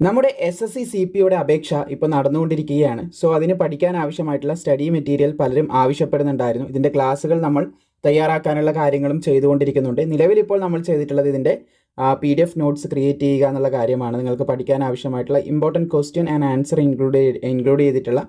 നമ്മുടെ S S C C പിയുടെ അപേക്ഷ ഇപ്പോൾ നടന്നുകൊണ്ടിരിക്കുകയാണ്. സോ അതിന് പഠിക്കാൻ ആവശ്യമായിട്ടുള്ള സ്റ്റഡി മെറ്റീരിയൽ പലരും ആവശ്യപ്പെടുന്നുണ്ടായിരുന്നു. ഇതിന്റെ ക്ലാസ്സുകൾ നമ്മൾ തയ്യാറാക്കാനുള്ള കാര്യങ്ങളും ചെയ്തുകൊണ്ടിരിക്കുന്നുണ്ട്. നിലവിലിപ്പോൾ നമ്മൾ ചെയ്തിട്ടുള്ളത് ഇതിന്റെ P D F notes create ചെയ്യുക എന്നുള്ള കാര്യമാണ്. നിങ്ങൾക്ക് പഠിക്കാൻ ആവശ്യമായിട്ടുള്ള important question and answer include include ചെയ്തിട്ടുള്ള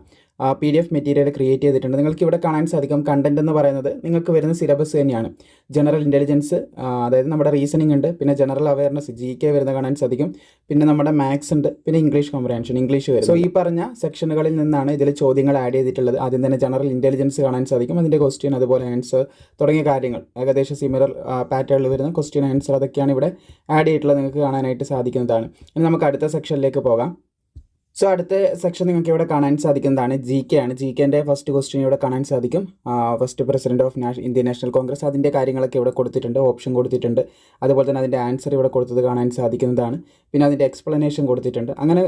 P D F material create ചെയ്തിട്ടുണ്ട്. നിങ്ങൾക്ക് ഇവിടെ കാണാൻ സാധിക്കും കണ്ടന്റ് എന്ന് പറയുന്നത്. നിങ്ങൾക്ക് വരുന്ന സിലബസ് തന്നെയാണ്. ജനറൽ ഇന്റലിജൻസ് അതായത് നമ്മുടെ റീസണിംഗ് ഉണ്ട്. പിന്നെ ജനറൽ അവയർനെസ് ജി കെ വരുന്ന കാണാൻ സാധിക്കും. പിന്നെ നമ്മുടെ മാത്സ് ഉണ്ട്. പിന്നെ ഇംഗ്ലീഷ് കോമ്പ്രഹൻഷൻ ഇംഗ്ലീഷ് വരും സോ ഈ പറഞ്ഞ സെക്ഷനുകളിൽ നിന്നാണ് ഇതിൽ ചോദ്യങ്ങൾ ആഡ് ചെയ്തിട്ടുള്ളത്. ആദ്യം തന്നെ ജനറൽ ഇന്റലിജൻസ് കാണാൻ സാധിക്കും. അതിന്റെ ക്വസ്റ്റ്യൻ അതുപോലെ ആൻസർ തുടങ്ങിയ കാര്യങ്ങൾ. ഏകദേശം സിമിലർ പാറ്റേണിൽ വരുന്ന ക്വസ്റ്റ്യൻ ആൻസർ അതൊക്കെയാണ് ഇവിടെ ആഡ് ചെയ്തിട്ടുള്ളത്. നിങ്ങൾക്ക് കാണാനായിട്ട് സാധിക്കുന്നതാണ്. ഇനി നമുക്ക് അടുത്ത സെക്ഷനിലേക്ക് പോകാം. സോ അടുത്ത സെക്ഷൻ നിങ്ങൾക്ക് ഇവിടെ കാണാൻ സാധിക്കുന്നതാണ് ജി കെ ആണ്. ജി കെന്റെ ഫസ്റ്റ് ക്വസ്റ്റ്യൻ ഇവിടെ കാണാൻ സാധിക്കും. ഫസ്റ്റ് പ്രസിഡന്റ് ഓഫ് നാഷ ഇന്ത്യൻ നാഷണൽ കോൺഗ്രസ് അതിന്റെ കാര്യങ്ങളൊക്കെ ഇവിടെ കൊടുത്തിട്ടുണ്ട് ഓപ്ഷൻ കൊടുത്തിട്ടുണ്ട്. അതുപോലെ തന്നെ അതിന്റെ ആൻസർ ഇവിടെ കൊടുത്തത് കാണാൻ സാധിക്കുന്നതാണ്. പിന്നെ അതിന്റെ എക്സ്പ്ലനേഷൻ കൊടുത്തിട്ടുണ്ട്. അങ്ങനെ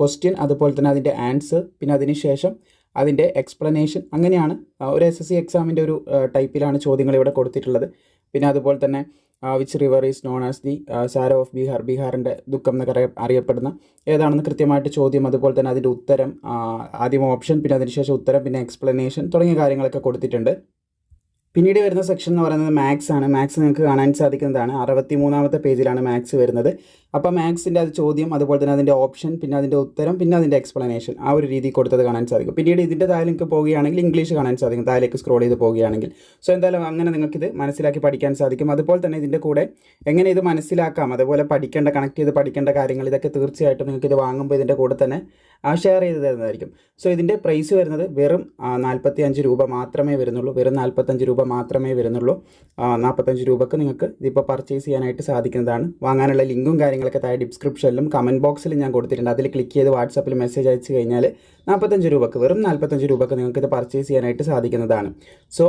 ക്വസ്റ്റ്യൻ അതുപോലെ തന്നെ അതിന്റെ ആൻസർ പിന്നെ അതിന് ശേഷം അതിന്റെ എക്സ്പ്ലനേഷൻ അങ്ങനെയാണ് ഒരു എസ് എസ് സി എക്സാമിന്റെ ഒരു ടൈപ്പിലാണ് ചോദ്യങ്ങൾ ഇവിടെ കൊടുത്തിട്ടുള്ളത്. പിന്നെ അതുപോലെ തന്നെ which river is known as the sorrow of Bihar ബീഹാറിന്റെ ദുഃഖം എന്നൊക്കെ അറിയ- അറിയപ്പെടുന്ന ഏതാണെന്ന് കൃത്യമായിട്ട് ചോദ്യം. അതുപോലെ തന്നെ അതിന്റെ ഉത്തരം ആദ്യം ഓപ്ഷൻ പിന്നെ അതിനുശേഷം ഉത്തരം പിന്നെ എക്സ്പ്ലനേഷൻ തുടങ്ങിയ കാര്യങ്ങളൊക്കെ കൊടുത്തിട്ടുണ്ട്. പിന്നീട് വരുന്ന സെക്ഷൻ എന്ന് പറയുന്നത് മാത്സ് ആണ്. മാത്സ് നിങ്ങൾക്ക് കാണാൻ സാധിക്കുന്നതാണ്. അറുപത്തി മൂന്നാമത്തെ പേജിലാണ് മാത്സ് വരുന്നത്. അപ്പോൾ മാത്സിന്റെ അത് ചോദ്യം അതുപോലെ തന്നെ അതിന്റെ ഓപ്ഷൻ പിന്നെ അതിന്റെ ഉത്തരം പിന്നെ അതിന്റെ എക്സ്പ്ലനേഷൻ ആ ഒരു രീതി കൊടുത്തത് കാണാൻ സാധിക്കും. പിന്നീട് ഇതിന്റെ താഴെ നിങ്ങൾക്ക് പോവുകയാണെങ്കിൽ ഇംഗ്ലീഷ് കാണാൻ സാധിക്കും. താഴേക്ക് സ്ക്രോൾ ചെയ്ത് പോവുകയാണെങ്കിൽ. സോ എന്തായാലും അങ്ങനെ നിങ്ങൾക്കിത് മനസ്സിലാക്കി പഠിക്കാൻ സാധിക്കും. അതുപോലെ തന്നെ ഇതിന്റെ കൂടെ എങ്ങനെ ഇത് മനസ്സിലാക്കാം അതുപോലെ പഠിക്കേണ്ട കണക്ട് ചെയ്ത് പഠിക്കേണ്ട കാര്യങ്ങൾ ഇതൊക്കെ തീർച്ചയായിട്ടും നിങ്ങൾക്ക് ഇത് വാങ്ങുമ്പോൾ ഇതിന്റെ കൂടെ തന്നെ ഷെയർ ചെയ്ത് തരുന്നതായിരിക്കും. സോ ഇതിന്റെ പ്രൈസ് വരുന്നത് വെറും നാൽപ്പത്തി അഞ്ച് രൂപ മാത്രമേ വരുന്നുള്ളൂ. വെറും നാൽപ്പത്തഞ്ച് രൂപ മാത്രമേ വരുന്നുള്ളൂ. നാൽപ്പത്തഞ്ച് രൂപക്ക് നിങ്ങൾക്ക് ഇതിപ്പോൾ പർച്ചേസ് ചെയ്യാനായിട്ട് സാധിക്കുന്നതാണ്. വാങ്ങാനുള്ള ലിങ്കും കാര്യങ്ങളൊക്കെ താഴെ ഡിസ്ക്രിപ്ഷനിലും കമന്റ് ബോക്സിലും ഞാൻ കൊടുത്തിട്ടുണ്ട്. അതിൽ ക്ലിക്ക് ചെയ്ത് വാട്സപ്പിൽ മെസ്സേജ് അയച്ചു കഴിഞ്ഞാൽ നാൽപ്പത്തഞ്ച് രൂപക്ക് വെറും നാൽപ്പത്തഞ്ച് രൂപക്ക് നിങ്ങൾക്ക് ഇത് പർച്ചേസ് ചെയ്യാനായിട്ട് സാധിക്കുന്നതാണ്. സോ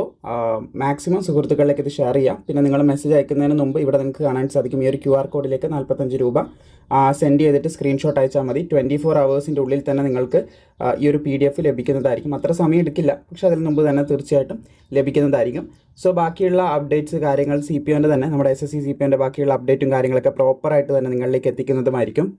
മാക്സിമം സുഹൃത്തുക്കളിലേക്ക് ഇത് ഷെയർ ചെയ്യാം. പിന്നെ നിങ്ങൾ മെസ്സേജ് അയക്കുന്നതിന് മുമ്പ് ഇവിടെ നിങ്ങൾക്ക് കാണാൻ സാധിക്കും ഈ ഒരു ക്യു ആർ കോഡിലേക്ക് നാൽപ്പത്തഞ്ച് രൂപ സെൻഡ് ചെയ്തിട്ട് സ്ക്രീൻഷോട്ട് അയച്ചാൽ മതി. ട്വന്റി ഫോർ അവേഴ്സിന്റെ ഉള്ളിൽ തന്നെ നിങ്ങൾക്ക് ഈ ഒരു പി ഡി എഫ് ലഭിക്കുന്നതായിരിക്കും. അത്ര സമയം എടുക്കില്ല. പക്ഷേ അതിന് മുമ്പ് തന്നെ തീർച്ചയായിട്ടും ലഭിക്കുന്നതായിരിക്കും. സോ ബാക്കിയുള്ള അപ്ഡേറ്റ്സ് കാര്യങ്ങൾ സി പി ഒന്റെ തന്നെ നമ്മുടെ S S C C P ഒന്റെ ബാക്കിയുള്ള അപ്ഡേറ്റും കാര്യങ്ങളൊക്കെ പ്രോപ്പറായിട്ട് തന്നെ നിങ്ങളിലേക്ക് എത്തിക്കുന്നതുമായിരിക്കും.